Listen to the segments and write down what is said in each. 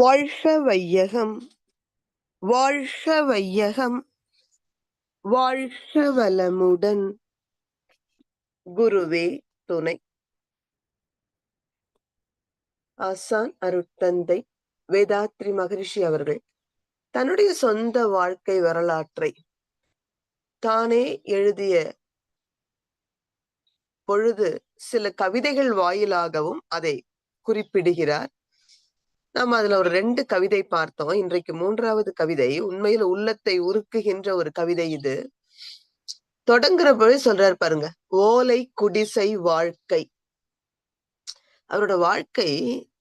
வாழ்க வையகம் வாழ்க வையகம் வாழ்க வளமுடன் குருவே துணை. ஆசான் அருட்தந்தை வேதாத்ரி மகரிஷி அவர்கள் தன்னுடைய சொந்த வாழ்க்கை வரலாற்றை தானே எழுதிய பொழுது சில கவிதைகள் வாயிலாகவும் அதை குறிப்பிடுகிறார். நாம் அதுல ஒரு ரெண்டு கவிதை பார்த்தோம். இன்றைக்கு மூன்றாவது கவிதை உண்மையில உள்ளத்தை உருக்குகின்ற ஒரு கவிதை இது. தொடங்குற சொல்றாரு பாருங்க ஓலை குடிசை வாழ்க்கை. அவரோட வாழ்க்கை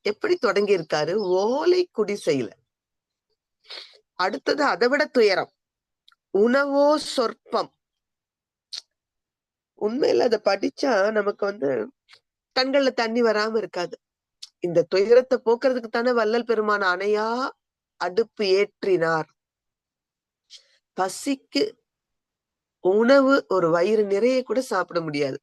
எப்படி தொடங்கி இருக்காரு ஓலை குடிசையில. அடுத்தது அதை விட துயரம். உணவோ சொற்பம். உண்மையில அதை படிச்சா நமக்கு வந்து கண்கள்ல தண்ணி வராம இருக்காது. இந்த துயரத்தை போக்குறதுக்கு தானே வள்ளல் பெருமான அணையா அடுப்பு ஏற்றினார். பசிக்கு உணவு ஒரு வயிறு நிறைய கூட சாப்பிட முடியாது.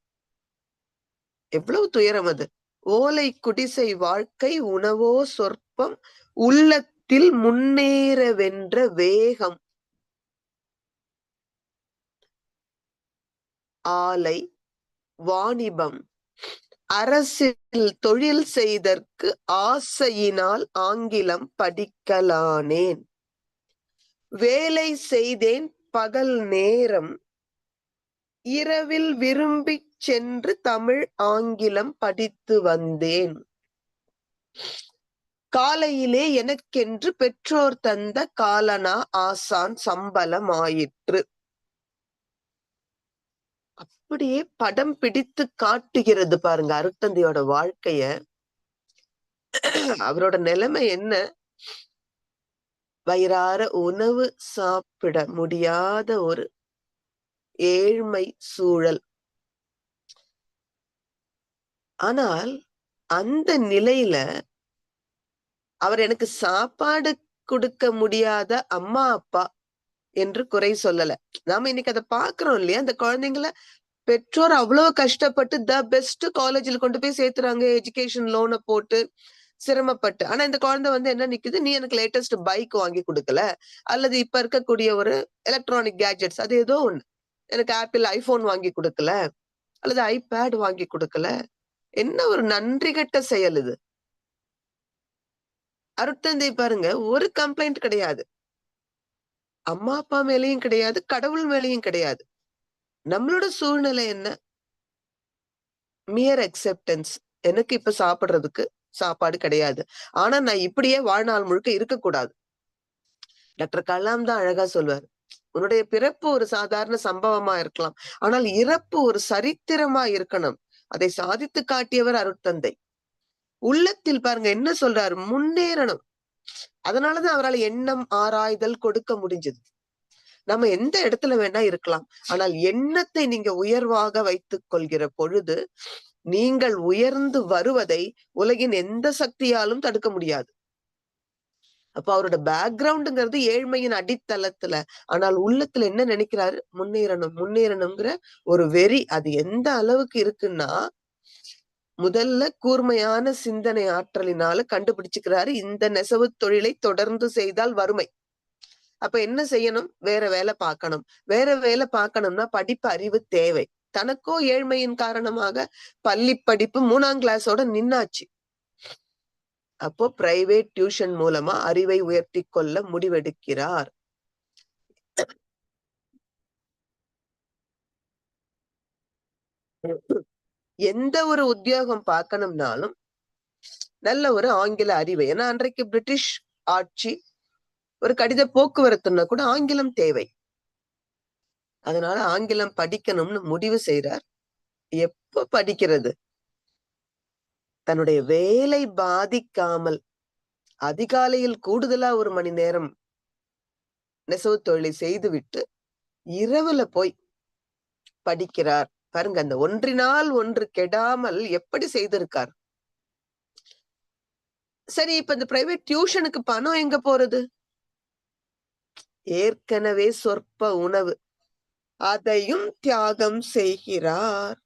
எவ்வளவு துயரம் அது. ஓலை குடிசை வாழ்க்கை உணவோ சொற்பம் உள்ளத்தில் முன்னேற வென்ற வேகம். ஆலை வாணிபம் அரசில் தொழில் செய்தற்கு ஆசையினால் ஆங்கிலம் படிக்கலானேன். வேலை செய்தேன் பகல் நேரம். இரவில் விரும்பி சென்று தமிழ் ஆங்கிலம் படித்து வந்தேன். காலையிலே எனக்கென்று பெற்றோர் தந்த காலனா ஆசான் சம்பளம் ஆயிற்று அப்படியே படம் பிடித்து காட்டுகிறது பாருங்க அருட்தந்தையோட வாழ்க்கைய. அவரோட நிலைமை என்ன? வயிறார உணவு சாப்பிட முடியாத ஒரு ஏழ்மை சூழல். ஆனால் அந்த நிலையில அவர் எனக்கு சாப்பாடு கொடுக்க முடியாத அம்மா அப்பா என்று குறை சொல்லல. நாம இன்னைக்கு அதை பாக்குறோம் இல்லையா? அந்த குழந்தைங்கள பெற்றோர் அவ்வளவு கஷ்டப்பட்டு த பெஸ்ட் காலேஜில் கொண்டு போய் சேர்த்துறாங்க எஜுகேஷன் லோனை போட்டு சிரமப்பட்டு. ஆனா இந்த குழந்தை வந்து என்ன நிக்குது? நீ எனக்கு லேட்டஸ்ட் பைக் வாங்கி கொடுக்கல. அல்லது இப்ப இருக்கக்கூடிய ஒரு எலக்ட்ரானிக் கேஜெட்ஸ் அது ஏதோ ஒண்ணு. எனக்கு ஆப்பிள் ஐபோன் வாங்கி கொடுக்கல. அல்லது ஐபேட் வாங்கி கொடுக்கல. என்ன ஒரு நன்றி கட்ட செயல் இது? அருட்தந்தை பாருங்க ஒரு கம்ப்ளைண்ட் கிடையாது. அம்மா அப்பா மேலேயும் கிடையாது கடவுள் மேலேயும் கிடையாது. நம்மளோட சூழ்நிலை என்ன? மியர் அக்செப்டன்ஸ் எனக்கு இப்ப சாப்பிடுறதுக்கு சாப்பாடு கிடையாது. ஆனா நான் இப்படியே வாழ்நாள் முழுக்க இருக்கக்கூடாது. டாக்டர் கலாம் தான் அழகா சொல்வார். உன்னுடைய பிறப்பு ஒரு சாதாரண சம்பவமா இருக்கலாம். ஆனால் இறப்பு ஒரு சரித்திரமா இருக்கணும். அதை சாதித்து காட்டியவர் அருட்தந்தை. உள்ளத்தில் பாருங்க என்ன சொல்றாரு? முன்னேறணும். அதனாலதான் அவரால் எண்ணம் ஆராய்தல் கொடுக்க முடிஞ்சது. நம்ம எந்த இடத்துல வேணா இருக்கலாம். ஆனால் எண்ணத்தை நீங்க உயர்வாக வைத்துக் கொள்கிற பொழுது நீங்கள் உயர்ந்து வருவதை உலகின் எந்த சக்தியாலும் தடுக்க முடியாது. அப்ப அவரோட பேக்ரவுண்டுங்கிறது ஏழ்மையின் அடித்தளத்துல. ஆனால் உள்ளத்துல என்ன நினைக்கிறாரு? முன்னேறணும் முன்னேறணுங்கிற ஒரு வெறி அது எந்த அளவுக்கு இருக்குன்னா முதல்ல கூர்மையான சிந்தனை ஆற்றலினால கண்டுபிடிச்சுக்கிறாரு. இந்த நெசவு தொழிலை தொடர்ந்து செய்தால் வறுமை. அப்ப என்ன செய்யணும்? வேற வேலை பார்க்கணும். வேற வேலை பார்க்கணும்னா படிப்பு அறிவு தேவை. தனக்கோ ஏழ்மையின் காரணமாக பள்ளி படிப்பு மூணாம் கிளாஸோட நின்னாச்சு. அப்போ பிரைவேட் டியூஷன் மூலமா அறிவை உயர்த்தி கொள்ள முடிவெடுக்கிறார். எந்த ஒரு உத்தியோகம் பார்க்கணும்னாலும் நல்ல ஒரு ஆங்கில அறிவு. ஏன்னா அன்றைக்கு பிரிட்டிஷ் ஆட்சி ஒரு கடித போக்குவரத்துன்னா கூட ஆங்கிலம் தேவை. அதனால ஆங்கிலம் படிக்கணும்னு முடிவு செய்யறார் எப்ப படிக்கிறது? தன்னுடைய வேலை பாதிக்காமல் அதிகாலையில் கூடுதலா ஒரு மணி நேரம் நெசவு தொழிலை செய்துவிட்டு இரவுல போய் படிக்கிறார். பாருங்க அந்த ஒன்றினால் ஒன்று கெடாமல் எப்படி செய்திருக்கார்? சரி இப்ப இந்த பிரைவேட் டியூஷனுக்கு பணம் எங்க போறது? ஏற்கனவே சொற்ப உணவு. அதையும் தியாகம் செய்கிறார்.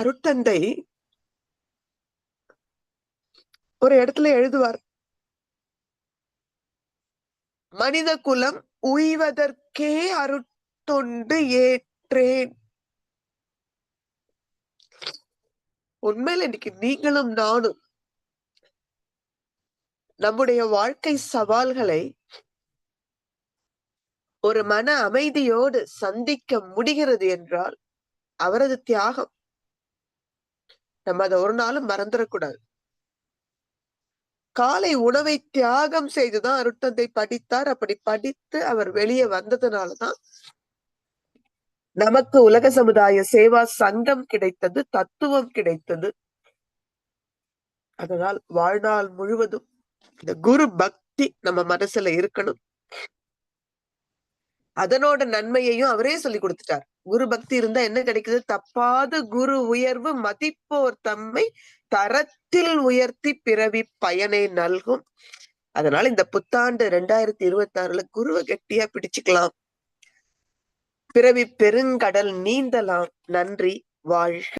அருட்தந்தை ஒரு இடத்துல எழுதுவார். மனித குலம் உய்வதற்கே அருட்டொண்டு ஏற்றேன். உண்மையில இன்னைக்கு நீங்களும் நானும் நம்முடைய வாழ்க்கை சவால்களை ஒரு மன அமைதியோடு சந்திக்க முடிகிறது என்றால் அவரது தியாகம். நம்ம அதை ஒரு நாளும் மறந்துடக்கூடாது. காலை உணவை தியாகம் செய்துதான் அருட்டந்தை படித்தார். அப்படி படித்து அவர் வெளியே வந்ததுனாலதான் நமக்கு உலக சமுதாய சேவா சங்கம் கிடைத்தது தத்துவம் கிடைத்தது. அதனால் வாழ்நாள் முழுவதும் இந்த குரு பக்தி நம்ம மனசுல இருக்கணும். அதனோட நன்மையையும் அவரே சொல்லி கொடுத்துட்டார். குரு பக்தி இருந்தா என்ன கிடைக்குது? தப்பாத குரு உயர்வு மதிப்போர் தம்மை தரத்தில் உயர்த்தி பிறவி பயனை நல்கும். அதனால இந்த புத்தாண்டு ரெண்டாயிரத்தி இருபத்தி ஆறுல குருவை கெட்டியா பிடிச்சுக்கலாம். பிறவி பெருங்கடல் நீந்தலாம். நன்றி வாழ்க.